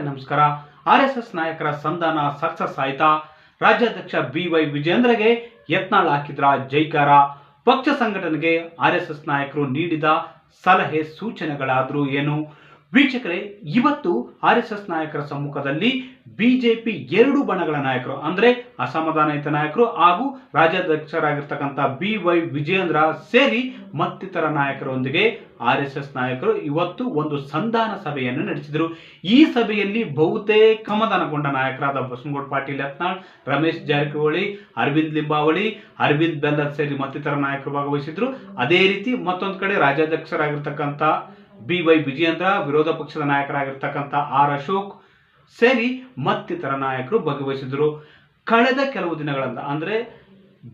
ನಮಸ್ಕಾರ. R S ನಾಯಕರ ಸಂಧಾನ ಸಕ್ಸಸ್ ಆಯ್ತಾ? ರಾಜ್ಯಾಧ್ಯಕ್ಷ ಬಿ ವೈ ವಿಜೇಂದ್ರಗೆ ಯತ್ನಾಳ್ ಹಾಕಿದ್ರ ಜೈಕಾರ? ಪಕ್ಷ ಸಂಘಟನೆಗೆ ಆರ್ ಎಸ್ ನಾಯಕರು ನೀಡಿದ ಸಲಹೆ ಸೂಚನೆಗಳಾದರೂ ಏನು? ವೀಕ್ಷಕರೇ, ಇವತ್ತು ಆರ್ ಎಸ್ ಎಸ್ ನಾಯಕರ ಸಮ್ಮುಖದಲ್ಲಿ ಬಿಜೆಪಿ ಎರಡು ಬಣಗಳ ನಾಯಕರು, ಅಂದ್ರೆ ಅಸಮಾಧಾನಿತ ನಾಯಕರು ಹಾಗೂ ರಾಜ್ಯಾಧ್ಯಕ್ಷರಾಗಿರ್ತಕ್ಕಂಥ ಬಿ ವೈ ವಿಜೇಂದ್ರ ಸೇರಿ ಮತ್ತಿತರ ನಾಯಕರೊಂದಿಗೆ ಆರ್ ಎಸ್ ಎಸ್ ನಾಯಕರು ಇವತ್ತು ಒಂದು ಸಂಧಾನ ಸಭೆಯನ್ನು ನಡೆಸಿದರು. ಈ ಸಭೆಯಲ್ಲಿ ಬಹುತೇಕ ಸಮಾಧಾನಗೊಂಡ ನಾಯಕರಾದ ಬಸನಗೌಡ ಪಾಟೀಲ್ ಯತ್ನಾಳ್, ರಮೇಶ್ ಜಾರಕಿಹೊಳಿ, ಅರವಿಂದ್ ಲಿಂಬಾವಳಿ, ಅರವಿಂದ್ ಬೆಲ್ಲದ್ ಸೇರಿ ಮತ್ತಿತರ ನಾಯಕರು ಭಾಗವಹಿಸಿದ್ರು. ಅದೇ ರೀತಿ ಮತ್ತೊಂದು ಕಡೆ ರಾಜ್ಯಾಧ್ಯಕ್ಷರಾಗಿರ್ತಕ್ಕಂಥ ಬಿ ವೈ ವಿಜಯೇಂದ್ರ ವಿರೋಧ ಪಕ್ಷದ ನಾಯಕರಾಗಿರ್ತಕ್ಕಂಥ ಆರ್ ಅಶೋಕ್ ಸೇರಿ ಮತ್ತಿತರ ನಾಯಕರು ಭಾಗವಹಿಸಿದ್ರು. ಕಳೆದ ಕೆಲವು ದಿನಗಳಿಂದ ಅಂದ್ರೆ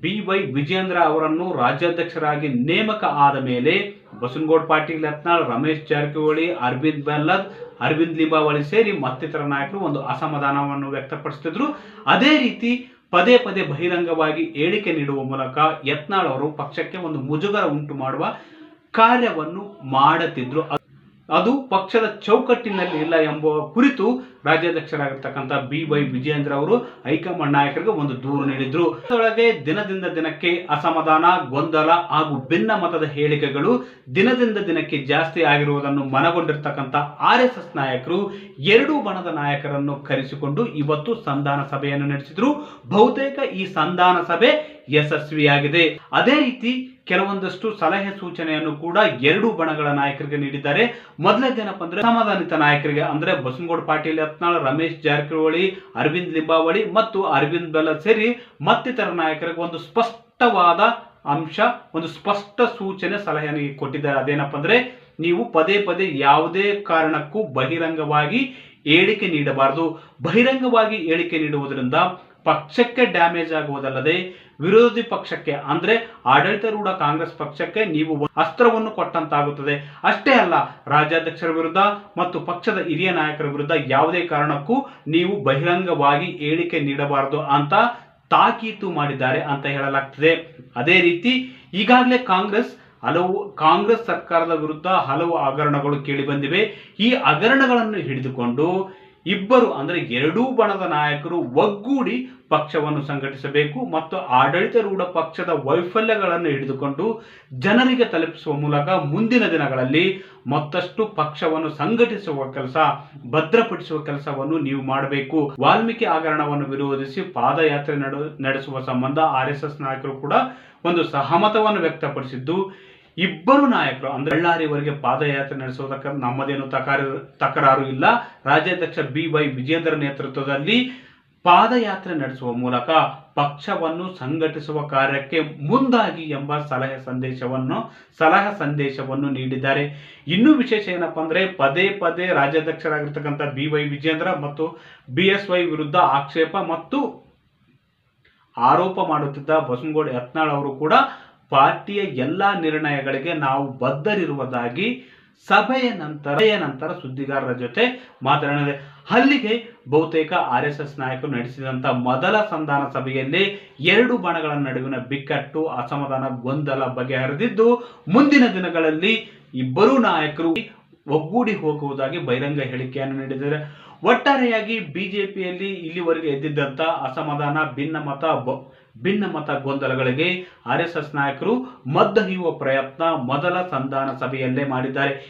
ಬಿ ವೈ ವಿಜೇಂದ್ರ ಅವರನ್ನು ರಾಜ್ಯಾಧ್ಯಕ್ಷರಾಗಿ ನೇಮಕ ಆದ ಮೇಲೆ ಬಸನಗೌಡ ಪಾಟೀಲ್ ಯತ್ನಾಳ್, ರಮೇಶ್ ಜಾರಕಿಹೊಳಿ, ಅರವಿಂದ್ ಬೆಲ್ಲದ್, ಅರವಿಂದ್ ಲಿಂಬಾವಳಿ ಸೇರಿ ಮತ್ತಿತರ ನಾಯಕರು ಒಂದು ಅಸಮಾಧಾನವನ್ನು ವ್ಯಕ್ತಪಡಿಸುತ್ತಿದ್ರು ಅದೇ ರೀತಿ ಪದೇ ಪದೇ ಬಹಿರಂಗವಾಗಿ ಹೇಳಿಕೆ ನೀಡುವ ಮೂಲಕ ಯತ್ನಾಳ್ ಅವರು ಪಕ್ಷಕ್ಕೆ ಒಂದು ಮುಜುಗರ ಉಂಟು ಮಾಡುವ ಕಾರ್ಯವನ್ನು ಮಾಡುತ್ತಿದ್ರು ಅದು ಪಕ್ಷದ ಚೌಕಟ್ಟಿನಲ್ಲಿ ಇಲ್ಲ ಎಂಬ ಕುರಿತು ರಾಜ್ಯಾಧ್ಯಕ್ಷರಾಗಿರ್ತಕ್ಕಂಥ ಬಿ ವೈ ವಿಜೇಂದ್ರ ಅವರು ಹೈಕಮಾಂಡ್ ನಾಯಕರಿಗೆ ಒಂದು ದೂರು ನೀಡಿದ್ರು. ಅದರೊಳಗೆ ದಿನದಿಂದ ದಿನಕ್ಕೆ ಅಸಮಾಧಾನ, ಗೊಂದಲ ಹಾಗೂ ಭಿನ್ನ ಮತದ ಹೇಳಿಕೆಗಳು ದಿನದಿಂದ ದಿನಕ್ಕೆ ಜಾಸ್ತಿ ಆಗಿರುವುದನ್ನು ಮನಗೊಂಡಿರ್ತಕ್ಕಂಥ ಆರ್ ನಾಯಕರು ಎರಡು ಬಣದ ನಾಯಕರನ್ನು ಕರೆಸಿಕೊಂಡು ಇವತ್ತು ಸಂಧಾನ ಸಭೆಯನ್ನು ನಡೆಸಿದ್ರು. ಬಹುತೇಕ ಈ ಸಂಧಾನ ಸಭೆ ಯಶಸ್ವಿಯಾಗಿದೆ. ಅದೇ ರೀತಿ ಕೆಲವೊಂದಷ್ಟು ಸಲಹೆ ಸೂಚನೆಯನ್ನು ಕೂಡ ಎರಡೂ ಬಣಗಳ ನಾಯಕರಿಗೆ ನೀಡಿದ್ದಾರೆ. ಮೊದಲನೇದೇನಪ್ಪ ಅಂದ್ರೆ ಸಮಾಧಾನಿತ ನಾಯಕರಿಗೆ ಅಂದ್ರೆ ಬಸನಗೌಡ ಪಾಟೀಲ್, ಯತ್ನಾಳ್, ರಮೇಶ್ ಜಾರಕಿಹೊಳಿ, ಅರವಿಂದ್ ಲಿಂಬಾವಳಿ ಮತ್ತು ಅರವಿಂದ್ ಬೆಲ್ಲ ಸೇರಿ ಮತ್ತಿತರ ನಾಯಕರಿಗೆ ಒಂದು ಸ್ಪಷ್ಟವಾದ ಅಂಶ, ಒಂದು ಸ್ಪಷ್ಟ ಸೂಚನೆ, ಸಲಹೆಯನ್ನು ಕೊಟ್ಟಿದ್ದಾರೆ. ಅದೇನಪ್ಪ ಅಂದ್ರೆ ನೀವು ಪದೇ ಪದೇ ಯಾವುದೇ ಕಾರಣಕ್ಕೂ ಬಹಿರಂಗವಾಗಿ ಹೇಳಿಕೆ ನೀಡಬಾರದು. ಬಹಿರಂಗವಾಗಿ ಹೇಳಿಕೆ ನೀಡುವುದರಿಂದ ಪಕ್ಷಕ್ಕೆ ಡ್ಯಾಮೇಜ್ ಆಗುವುದಲ್ಲದೆ ವಿರೋಧಿ ಪಕ್ಷಕ್ಕೆ, ಅಂದ್ರೆ ಆಡಳಿತಾರೂಢ ಕಾಂಗ್ರೆಸ್ ಪಕ್ಷಕ್ಕೆ ನೀವು ಅಸ್ತ್ರವನ್ನು ಕೊಟ್ಟಂತಾಗುತ್ತದೆ. ಅಷ್ಟೇ ಅಲ್ಲ, ರಾಜ್ಯಾಧ್ಯಕ್ಷರ ವಿರುದ್ಧ ಮತ್ತು ಪಕ್ಷದ ಹಿರಿಯ ನಾಯಕರ ವಿರುದ್ಧ ಯಾವುದೇ ಕಾರಣಕ್ಕೂ ನೀವು ಬಹಿರಂಗವಾಗಿ ಹೇಳಿಕೆ ನೀಡಬಾರದು ಅಂತ ತಾಕೀತು ಮಾಡಿದ್ದಾರೆ ಅಂತ ಹೇಳಲಾಗ್ತದೆ. ಅದೇ ರೀತಿ, ಈಗಾಗಲೇ ಕಾಂಗ್ರೆಸ್ ಹಲವು, ಕಾಂಗ್ರೆಸ್ ಸರ್ಕಾರದ ವಿರುದ್ಧ ಹಲವು ಹಗರಣಗಳು ಕೇಳಿ ಬಂದಿವೆ. ಈ ಹಗರಣಗಳನ್ನು ಹಿಡಿದುಕೊಂಡು ಇಬ್ಬರು, ಅಂದರೆ ಎರಡೂ ಬಣದ ನಾಯಕರು ಒಗ್ಗೂಡಿ ಪಕ್ಷವನ್ನು ಸಂಘಟಿಸಬೇಕು ಮತ್ತು ಆಡಳಿತಾರೂಢ ಪಕ್ಷದ ವೈಫಲ್ಯಗಳನ್ನು ಹಿಡಿದುಕೊಂಡು ಜನರಿಗೆ ತಲುಪಿಸುವ ಮೂಲಕ ಮುಂದಿನ ದಿನಗಳಲ್ಲಿ ಮತ್ತಷ್ಟು ಪಕ್ಷವನ್ನು ಸಂಘಟಿಸುವ ಕೆಲಸ, ಭದ್ರಪಡಿಸುವ ಕೆಲಸವನ್ನು ನೀವು ಮಾಡಬೇಕು. ವಾಲ್ಮೀಕಿ ಆಗರಣವನ್ನು ವಿರೋಧಿಸಿ ಪಾದಯಾತ್ರೆ ನಡೆ ನಡೆಸುವ ಸಂಬಂಧ ಆರ್ ನಾಯಕರು ಕೂಡ ಒಂದು ಸಹಮತವನ್ನು ವ್ಯಕ್ತಪಡಿಸಿದ್ದು ಇಬ್ಬರು ನಾಯಕರು, ಅಂದ್ರೆ ಬಳ್ಳಾರಿವರೆಗೆ ಪಾದಯಾತ್ರೆ ನಡೆಸುವುದಕ್ಕೆ ನಮ್ಮದೇನು ತಕರ ತಕರಾರು ಇಲ್ಲ. ರಾಜ್ಯಾಧ್ಯಕ್ಷ ಬಿ ವೈ ವಿಜೇಂದ್ರ ನೇತೃತ್ವದಲ್ಲಿ ಪಾದಯಾತ್ರೆ ನಡೆಸುವ ಮೂಲಕ ಪಕ್ಷವನ್ನು ಸಂಘಟಿಸುವ ಕಾರ್ಯಕ್ಕೆ ಮುಂದಾಗಿ ಎಂಬ ಸಲಹೆ ಸಂದೇಶವನ್ನು, ಸಲಹಾ ಸಂದೇಶವನ್ನು ನೀಡಿದ್ದಾರೆ. ಇನ್ನೂ ವಿಶೇಷ ಏನಪ್ಪ ಅಂದ್ರೆ ಪದೇ ಪದೇ ರಾಜ್ಯಾಧ್ಯಕ್ಷರಾಗಿರ್ತಕ್ಕಂಥ ಬಿ ವೈ ವಿಜೇಂದ್ರ ಮತ್ತು ಬಿ ಎಸ್ ವೈ ವಿರುದ್ಧ ಆಕ್ಷೇಪ ಮತ್ತು ಆರೋಪ ಮಾಡುತ್ತಿದ್ದ ಬಸನಗೌಡ ಯತ್ನಾಳ್ ಅವರು ಕೂಡ ಪಾರ್ಟಿಯ ಎಲ್ಲ ನಿರ್ಣಯಗಳಿಗೆ ನಾವು ಬದ್ಧರಿರುವುದಾಗಿ ಸಭೆಯ ನಂತರ ನಂತರ ಸುದ್ದಿಗಾರರ ಜೊತೆ ಮಾತನಾಡಿದೆ. ಅಲ್ಲಿಗೆ ಬಹುತೇಕ ಆರ್ ಎಸ್ ಎಸ್ ನಾಯಕರು ನಡೆಸಿದಂಥ ಮೊದಲ ಸಂಧಾನ ಸಭೆಯಲ್ಲಿ ಎರಡು ಬಣಗಳ ನಡುವಿನ ಬಿಕ್ಕಟ್ಟು, ಅಸಮಾಧಾನ, ಗೊಂದಲ ಬಗೆಹರಿದಿದ್ದು, ಮುಂದಿನ ದಿನಗಳಲ್ಲಿ ಇಬ್ಬರೂ ನಾಯಕರು ಒಗ್ಗೂಡಿ ಹೋಗುವುದಾಗಿ ಬಹಿರಂಗ ಹೇಳಿಕೆಯನ್ನು ನೀಡಿದ್ದಾರೆ. ಒಟ್ಟಾರೆಯಾಗಿ ಬಿಜೆಪಿಯಲ್ಲಿ ಇಲ್ಲಿವರೆಗೆ ಎದ್ದಿದ್ದಂಥ ಅಸಮಾಧಾನ ಭಿನ್ನಮತ ಬ- ಭಿನ್ನಮತ ಗೊಂದಲಗಳಿಗೆ ಆರ್ ಎಸ್ ಎಸ್ ನಾಯಕರು ಮದ್ದಹಿಯುವ ಪ್ರಯತ್ನ ಮೊದಲ ಸಂಧಾನ ಸಭೆಯಲ್ಲೇ ಮಾಡಿದ್ದಾರೆ.